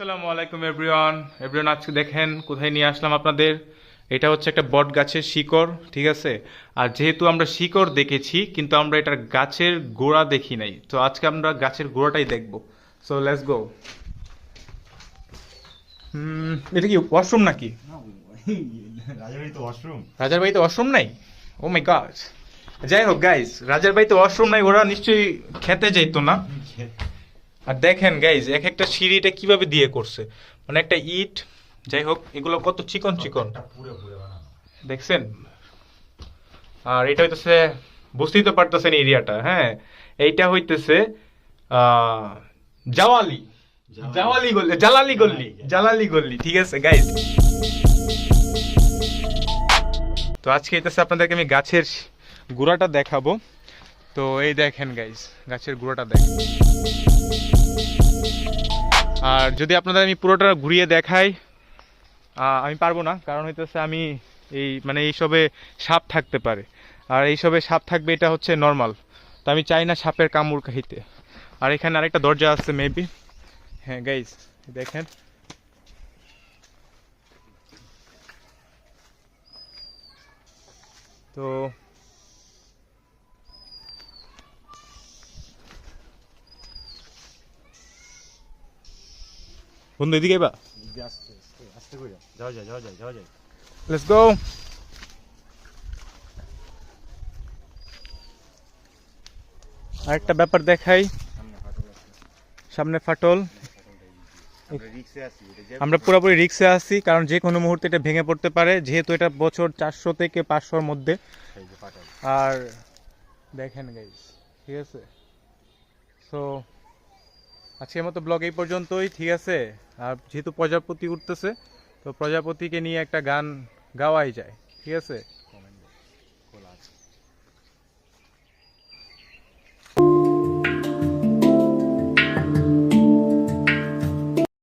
আসসালামু আলাইকুম everyone everyone আজকে দেখেন কোথায় নিয়ে আসলাম আপনাদের? এটা হচ্ছে একটা বট গাছের শিকড় ঠিক আছে? আর যেহেতু আমরা শিকড় দেখেছি কিন্তু আমরা এটার গাছের গোড়া দেখি নাই। তো আজকে আমরা গাছের গোড়াটাই দেখব। সো লেটস গো এটা কি ওয়াশরুম নাকি? রাজাবাড়ি তো ওয়াশরুম রাজার বাড়িতে ওয়াশরুম নাই? ও মাই গড যাই হোক গাইস রাজার বাড়িতে ওয়াশরুম নাই ওরা নিশ্চয়ই খেতে যাইতো না। আর দেখেন গাইজ এক একটা সিঁড়িটা কীভাবে দিয়ে করছে? মানে একটা ইট যাই হোক এগুলো কত চিকন চিকন। দেখছেন? আর এটা হইতেছে বুঝতেই তো পারতেছেন এরিয়াটা হ্যাঁ? এইটা হইতেছে আহ, জাওয়ালি। জাওয়ালি। গল্লি জালালি গল্লি জালালি গল্লি ঠিক আছে গাইজ তো আজকে হইতেছে আপনাদেরকে আমি গাছের গুড়াটা দেখাবো। তো এই দেখেন গাইজ গাছের গুঁড়োটা দেখেন। আর যদি আপনাদের আমি পুরোটা ঘুরিয়ে দেখাই আমি পারব না, কারণ হইতেছে আমি এই মানে এইসবে সাপ থাকতে পারে। আর এইসবে সাপ থাকবে, এটা হচ্ছে নর্মাল তো আমি চাই না সাপের কামড় খাইতে। আর এখানে আরেকটা দরজা আছে মেবি হ্যাঁ গাইজ দেখেন। তো বন্ধু, এদিকে লেটস গো আরেকটা ব্যাপার দেখাই। সামনে ফাটল। আমরা পুরোপুরি রিক্সে আছি, কারণ যে কোনো মুহূর্তে এটা ভেঙে পড়তে পারে, যেহেতু এটা বছর চারশো থেকে পাঁচশোর মধ্যে। আর দেখেন গাইস ঠিক আছে? সো আজকের মতো ব্লগ এই পর্যন্তই, ঠিক আছে? আর যেহেতু প্রজাপতি উঠতেছে, তো প্রজাপতিকে নিয়ে একটা গান গাওয়াই যায়, ঠিক আছে?